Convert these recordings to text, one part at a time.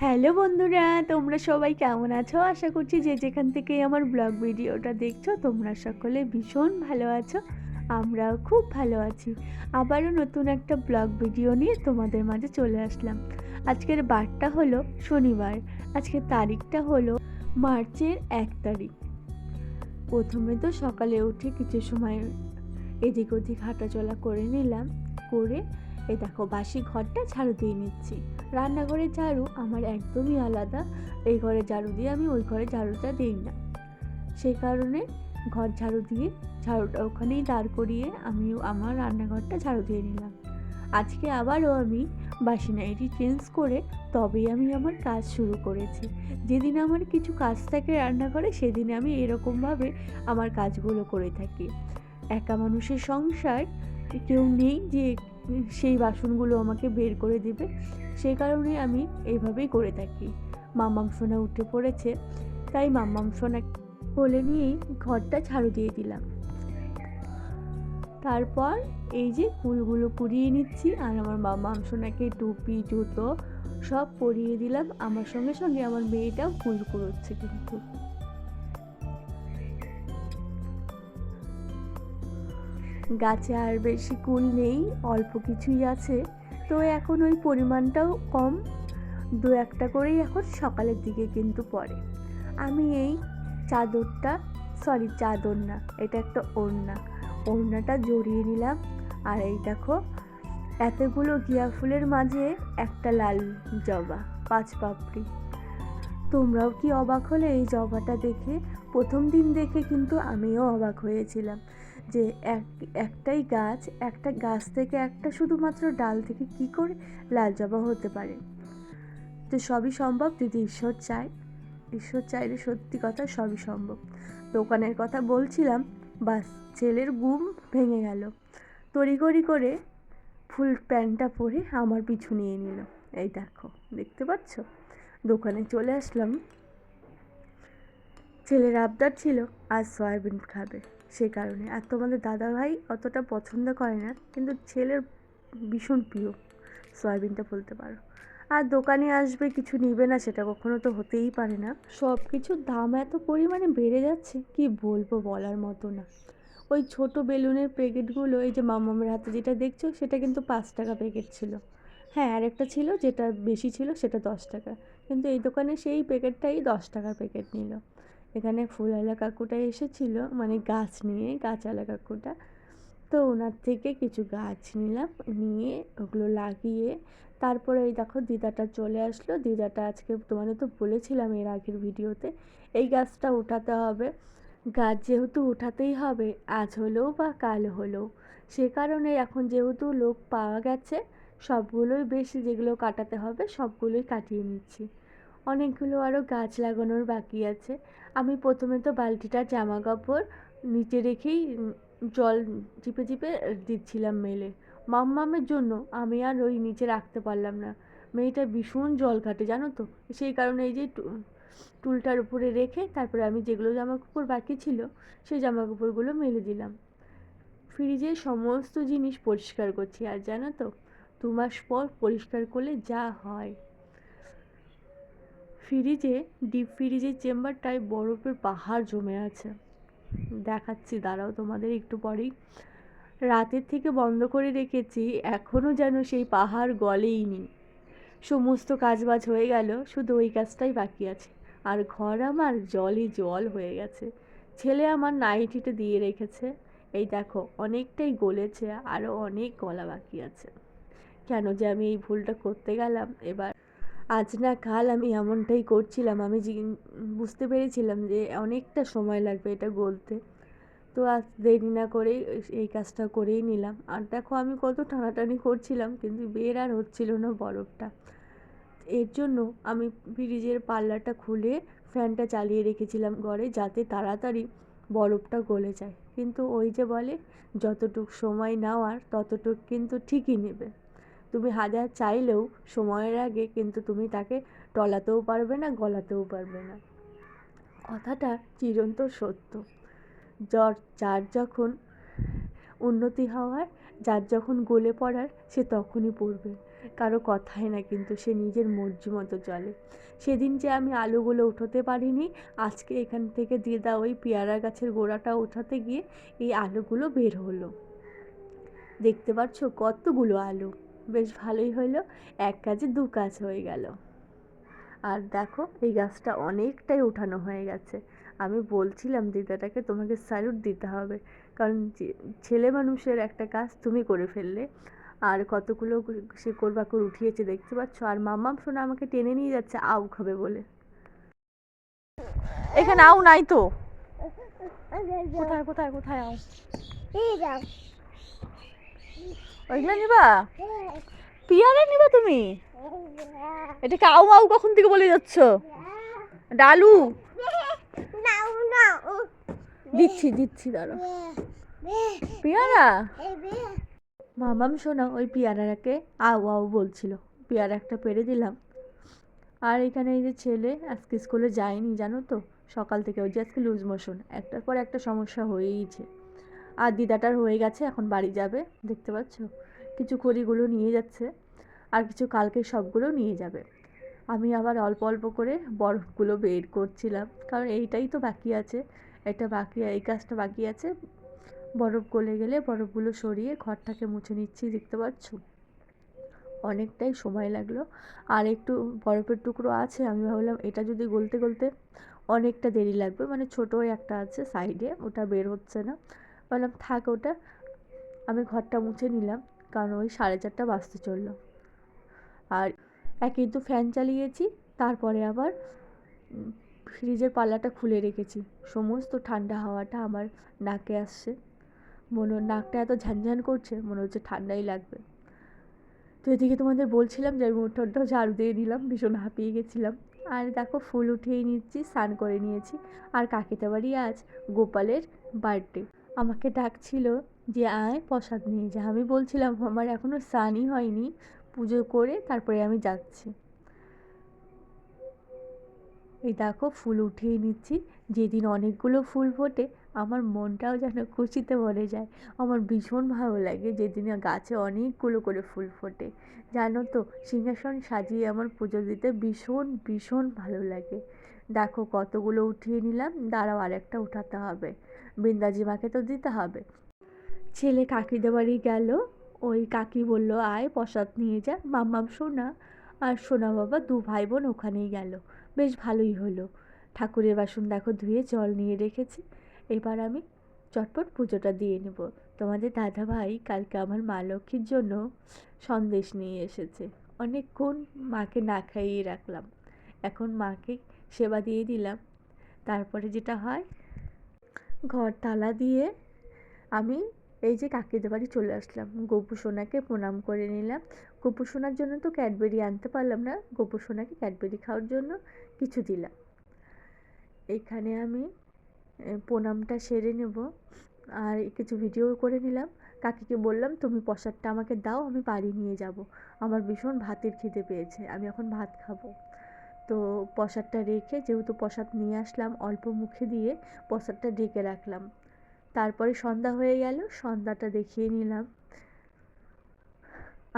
Hello বন্ধুরা, তোমরা সবাই কেমন আছো? আশা করছি যে যেখান থেকে আমার ব্লগ ভিডিওটা দেখছ, তোমরা সকলে ভীষণ ভালো আছো, আমরাও খুব ভালো আছি। আবারও নতুন একটা ব্লগ ভিডিও নিয়ে তোমাদের মাঝে চলে আসলাম। আজকের বারটা হলো শনিবার আজকের তারিখটা হলো মার্চের এক তারিখ। প্রথমে তো সকালে উঠে কিছু সময় এদিক ওদিক হাঁটাচলা করে নিলাম, করে এই দেখো বাসি ঘরটা ঝাড়ু দিয়ে নিচ্ছি। রান্নাঘরের ঝাড়ু আমার একদমই আলাদা, এই ঘরে ঝাড়ু দিয়ে আমি ওই ঘরে ঝাড়ুটা দিই না। সেই কারণে ঘর ঝাড়ু দিয়ে ঝাড়ুটা ওখানেই দাঁড় করিয়ে আমি আমার রান্নাঘরটা ঝাড়ু দিয়ে নিলাম। আজকে আবারও আমি বাসি নাইটি চেঞ্জ করে তবেই আমি আমার কাজ শুরু করেছি। যেদিন আমার কিছু কাজ থাকে রান্নাঘরে, সেদিন আমি এরকমভাবে আমার কাজগুলো করে থাকি। একা মানুষের সংসার, কেউ নেই যে সেই বাসনগুলো আমাকে বের করে দিবে। সেই কারণে আমি এইভাবেই করে থাকি। মাম্মাম সোনা উঠে পড়েছে, তাই মাম্মাম সোনা কোলে নিয়েই ঘরটা ঝাড়ু দিয়ে দিলাম। তারপর এই যে ফুলগুলো কুড়িয়ে নিচ্ছি আর আমার মাম্মাম সোনাকে টুপি, জুতো সব পরিয়ে দিলাম। আমার সঙ্গে সঙ্গে আমার মেয়েটাও ফুল কুড়োচ্ছে কিন্তু। গাছে আর বেশি কুল নেই, অল্প কিছুই আছে। তো এখন ওই পরিমাণটাও কম। দু একটা করেই এখন সকালের দিকে কিন্তু পড়ে। আমি এই চাদরটা সরি চাদর না, এটা একটা ওড়না। ওড়নাটা জড়িয়ে নিলাম। আর এই দেখো, এতগুলো গিয়া ফুলের মাঝে একটা লাল জবা, পাঁচ পাপড়ি। তোমরাও কি অবাক হলে এই জবাটা দেখে? প্রথম দিন দেখে কিন্তু আমিও অবাক হয়েছিলাম। যে এক, একটাই গাছ, একটা গাছ থেকে একটা শুধুমাত্র ডাল থেকে কি করে লাল জবা হতে পারে? তো সবই সম্ভব যদি ঈশ্বর চায়। ঈশ্বর চাইলে সত্যি কথা সবই সম্ভব। দোকানের কথা বলছিলাম, বাস ছেলের গুম ভেঙে গেল। তড়িঘড়ি করে ফুল প্যান্টটা পরে আমার পিছু নিয়ে নিল। এই দেখো, দেখতে পাচ্ছ? দোকানে চলে আসলাম। ছেলের আবদার ছিল, আজ সয়াবিন খাবে। সে কারণে। আর তোমাদের দাদা ভাই অতটা পছন্দ করে না, কিন্তু ছেলের ভীষণ প্রিয়, সয়াবিনটা বলতে পারো। আর দোকানে আসবে, কিছু নিবে না, সেটা কখনো তো হতেই পারে না। সব কিছুর দাম এত পরিমাণে বেড়ে যাচ্ছে, কি বলব বলার মতো না। ওই ছোট বেলুনের প্যাকেটগুলো, এই যে মামামের হাতে যেটা দেখছ, সেটা কিন্তু পাঁচ টাকা প্যাকেট ছিল। হ্যাঁ আর একটা ছিল, যেটা বেশি ছিল, সেটা দশ টাকা। কিন্তু এই দোকানে সেই প্যাকেটটাই দশ টাকার প্যাকেট নিল। এখানে ফুলওয়ালা কাকুটা এসেছিল মানে গাছ নিয়ে, গাছওয়ালা কাকুটা। তো ওনার থেকে কিছু গাছ নিলাম, নিয়ে ওগুলো লাগিয়ে তারপরে এই দেখো দিদাটা চলে আসলো। দিদাটা আজকে তোমাদের তো বলেছিলাম এর আগের ভিডিওতে, এই গাছটা উঠাতে হবে। গাছ যেহেতু উঠাতেই হবে, আজ হলেও বা কাল হলেও। সে কারণে এখন যেহেতু লোক পাওয়া গেছে, সবগুলোই বেশি যেগুলো কাটাতে হবে, সবগুলোই কাটিয়ে নিচ্ছি। অনেকগুলো আরও গাছ লাগানোর বাকি আছে। আমি প্রথমে তো বালতিটা জামা কাপড় নিচে রেখেই জল চিপে চিপে দিচ্ছিলাম মেলে। মাম্মামের জন্য আমি আর ওই নিচে রাখতে পারলাম না। মেয়েটা ভীষণ জল ঘাটে জানো তো? সেই কারণে এই যে টুলটার উপরে রেখে তারপরে আমি যেগুলো জামা কাপড় বাকি ছিল, সেই জামা কাপড়গুলো মেলে দিলাম। ফ্রিজে সমস্ত জিনিস পরিষ্কার করছি, আর জানো তো? দু মাস পর পরিষ্কার করলে যা হয়। ফ্রিজে, ডিপ ফ্রিজের চেম্বারটায় বরফের পাহাড় জমে আছে। দেখাচ্ছি, দাঁড়াও তোমাদের একটু পরেই। রাতের থেকে বন্ধ করে রেখেছি এখনও যেন সেই পাহাড় গলেই নি। সমস্ত কাজবাজ হয়ে গেল, শুধু ওই কাজটাই বাকি আছে। আর ঘর আমার জলই জল হয়ে গেছে। ছেলে আমার নাইটিটা দিয়ে রেখেছে। এই দেখো, অনেকটাই গলেছে আরও অনেক গলা বাকি আছে। কেন যে আমি এই ভুলটা করতে গেলাম, এবার আজ না কাল আমি এমনটাই করছিলাম, আমি বুঝতে পেরেছিলাম যে অনেকটা সময় লাগবে এটা গলতে। তো আজ দেরি না করেই এই কাজটা করেই নিলাম। আর দেখো আমি কত টানাটানি করছিলাম, কিন্তু বের আর হচ্ছিল না বরফটা। এর জন্য আমি ফ্রিজের পাল্লাটা খুলে ফ্যানটা চালিয়ে রেখেছিলাম ঘরে যাতে তাড়াতাড়ি বরফটা গলে যায়। কিন্তু ওই যে বলে, যতটুক সময় নেওয়ার ততটুক কিন্তু ঠিকই নেবে। তুমি হাজার চাইলেও সময়ের আগে কিন্তু তুমি তাকে টলাতেও পারবে না, গলাতেও পারবে না। কথাটা চিরন্তর সত্য। জ্বর, যার যখন উন্নতি হওয়ার, যার যখন গলে পড়ার, সে তখনই পড়বে। কারও কথাই না কিন্তু সে নিজের মর্জি মতো চলে। সেদিন যে আমি আলুগুলো উঠোতে পারিনি, আজকে এখান থেকে দিদা ওই পেয়ারা গাছের গোড়াটা ওঠাতে গিয়ে এই আলুগুলো বের হলো। দেখতে পাচ্ছ কতগুলো আলু? বেশ ভালোই হলো এক কাজে দু কাজ হয়ে গেল। আর দেখো, এই গাছটা অনেকটাই উঠানো হয়ে গেছে। আমি বলছিলাম দিদাটাকে, তোমাকে স্যালুট দিতে হবে। কারণ ছেলে মানুষের একটা কাজ তুমি করে ফেললে। আর কতগুলো সে করবাকর উঠিয়েছে দেখতে পাচ্ছ? আর মাম্মাম শোনা আমাকে টেনে নিয়ে যাচ্ছে, আউ খাবে বলে। এখানে আউ নাই তো? কোথায় কোথায় কোথায় আও ওইগুলো নিবা? পিয়ারা নিবা তুমি? এটাকে আউ আউ কখন থেকে বলে যাচ্ছ? ডালু? দিচ্ছি দিচ্ছি দাঁড়া পিয়ারা? মামাম শোনা ওই পেয়ারাকে আউ আউ বলছিল। পেয়ারা একটা পেরে দিলাম। আর এখানে এই যে ছেলে আজকে স্কুলে যায়নি, জানো তো? সকাল থেকে ওই যে আজকে লুজ মোশন। একটার পর একটা সমস্যা হয়েইছে। আর দিদাটার হয়ে গেছে, এখন বাড়ি যাবে, দেখতে পাচ্ছ? কিছু খড়িগুলো নিয়ে যাচ্ছে আর কিছু কালকে সবগুলো নিয়ে যাবে। আমি আবার অল্প অল্প করে বরফগুলো বের করছিলাম, কারণ এইটাই তো বাকি আছে, এটা বাকি, এই কাজটা বাকি আছে। বরফ গলে গেলে বরফগুলো সরিয়ে ঘরটাকে মুছে নিচ্ছি, দেখতে পাচ্ছ? অনেকটাই সময় লাগল। আর একটু বরফের টুকরো আছে, আমি ভাবলাম এটা যদি গলতে গলতে অনেকটা দেরি লাগবে মানে ছোটো একটা আছে সাইডে, ওটা বের হচ্ছে না। বললাম, থাক ওটা। আমি ঘরটা মুছে নিলাম, কারণ ওই সাড়ে চারটা বাজতে চলল। আর একই তো ফ্যান চালিয়েছি, তারপরে আবার ফ্রিজের পাল্লাটা খুলে রেখেছি। সমস্ত ঠান্ডা হাওয়াটা আমার নাকে আসছে। মনে নাকটা এত ঝানঝান করছে, মনে হচ্ছে ঠান্ডাই লাগবে। তো এদিকে তোমাদের বলছিলাম যে আমি উঠোনটাও ঝাড়ু দিয়ে নিলাম, ভীষণ হাঁপিয়ে গেছিলাম। আর দেখো, ফুল উঠিয়ে নিচ্ছি, স্নান করে নিয়েছি। আর কাকিতে বাড়ি আজ গোপালের বার্থডে। আমাকে ডাকছিল যে, আয় প্রসাদ নিয়ে যা। আমি বলছিলাম, আমার এখনও স্নানই হয়নি, পুজো করে তারপরে আমি যাচ্ছি। এই দেখো ফুল উঠিয়ে নিচ্ছি। যেদিন অনেকগুলো ফুল ফোটে, আমার মনটাও যেন খুশিতে ভরে যায়। আমার ভীষণ ভালো লাগে যেদিন গাছে অনেকগুলো করে ফুল ফোটে। জানো তো, সিংহাসন সাজিয়ে আমার পুজো দিতে ভীষণ ভীষণ ভালো লাগে। দেখো কতগুলো উঠিয়ে নিলাম, দাঁড়াও আরেকটা উঠাতে হবে। বৃন্দাজিমাকে তো দিতে হবে। ছেলে কাকিদের বাড়ি গেল, ওই কাকি বলল, আয়, প্রসাদ নিয়ে যা। মাম্মাম সোনা আর সোনা বাবা, দু ভাই বোন ওখানেই গেল। বেশ ভালোই হলো। ঠাকুরের বাসন দেখো ধুয়ে জল নিয়ে রেখেছি। এবার আমি চটপট পুজোটা দিয়ে নেব। তোমাদের দাদা ভাই কালকে আমার মা লক্ষ্মীর জন্য সন্দেশ নিয়ে এসেছে। অনেকক্ষণ মাকে না খাইয়ে রাখলাম। এখন মাকে সেবা দিয়ে দিলাম। তারপরে যেটা হয় ঘর তালা দিয়ে আমি এই যে কাকিদের বাড়ি চলে আসলাম। গোপু সোনাকে প্রণাম করে নিলাম। গোপু সোনার জন্য তো ক্যাডবেরি আনতে পারলাম না। গোপু সোনাকে ক্যাডবেরি খাওয়ার জন্য কিছু দিলাম। এখানে আমি প্রণামটা সেরে নেব। আর কিছু ভিডিও করে নিলাম। কাকিকে বললাম, তুমি প্রসাদটা আমাকে দাও, আমি বাড়ি নিয়ে যাব। আমার ভীষণ ভাতের খিদে পেয়েছে। আমি এখন ভাত খাব। তো প্রসাদটা রেখে যেহেতু প্রসাদ নিয়ে আসলাম, অল্প মুখে দিয়ে প্রসাদটা ঢেকে রাখলাম। তারপরে সন্ধ্যা হয়ে গেল, সন্ধ্যাটা দেখিয়ে নিলাম।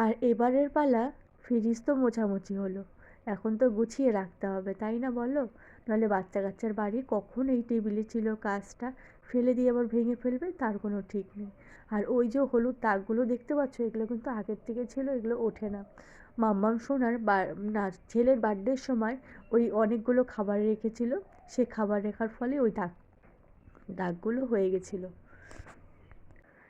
আর এবারের পালা ফ্রিজ তো মোছামুছি হলো, এখন তো গুছিয়ে রাখতে হবে, তাই না বলো? নাহলে বাচ্চা কাচ্চার বাড়ি কখন এই টেবিলে ছিল কাজটা, ফেলে দিয়ে আবার ভেঙে ফেলবে, তার কোনো ঠিক নেই। আর ওই যে হলুদ দাগগুলো দেখতে পাচ্ছ, এগুলো কিন্তু আগের থেকে ছিল, এগুলো ওঠে না। মাম্মাম সোনার না, ছেলের বার্থডের সময় ওই অনেকগুলো খাবার রেখেছিল। সে খাবার রেখার ফলে ওই দাগ, দাগগুলো হয়ে গেছিল।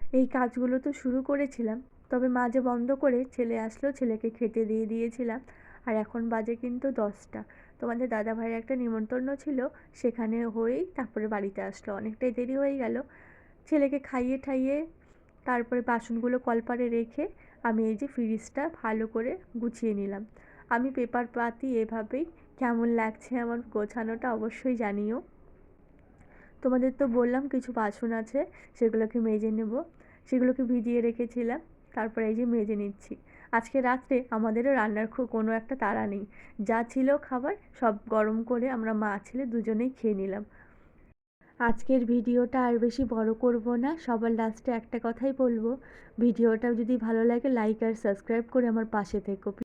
এই কাজগুলো তো শুরু করেছিলাম, তবে মাঝে বন্ধ করে ছেলে আসলো, ছেলেকে খেতে দিয়ে দিয়েছিলাম। আর এখন বাজে কিন্তু দশটা। তোমাদের দাদা ভাইয়ের একটা নিমন্ত্রণ ছিল, সেখানে হয়েই তারপরে বাড়িতে আসলো। অনেকটাই দেরি হয়ে গেল। ছেলেকে খাইয়ে ঠাইয়ে তারপরে বাসনগুলো কলপারে রেখে আমি এই যে ফ্রিজটা ভালো করে গুছিয়ে নিলাম। আমি পেপার পাতি এভাবেই কেমন লাগছে আমার গোছানোটা অবশ্যই জানিও। তোমাদের তো বললাম কিছু বাসন আছে, সেগুলোকে মেজে নেব। সেগুলোকে ভিজিয়ে রেখেছিলাম, তারপরে এই যে মেজে নিচ্ছি। আজকে রাত্রে আমাদেরও রান্নার খুব কোনো একটা তাড়া নেই। যা ছিল খাবার সব গরম করে আমরা মা ছেলে দুজনেই খেয়ে নিলাম। আজকের ভিডিওটা আর বেশি বড় করব না, সবার লাস্টে একটা কথাই বলব। ভিডিওটা যদি ভালো লাগে লাইক আর সাবস্ক্রাইব করে আমার পাশে থেকো।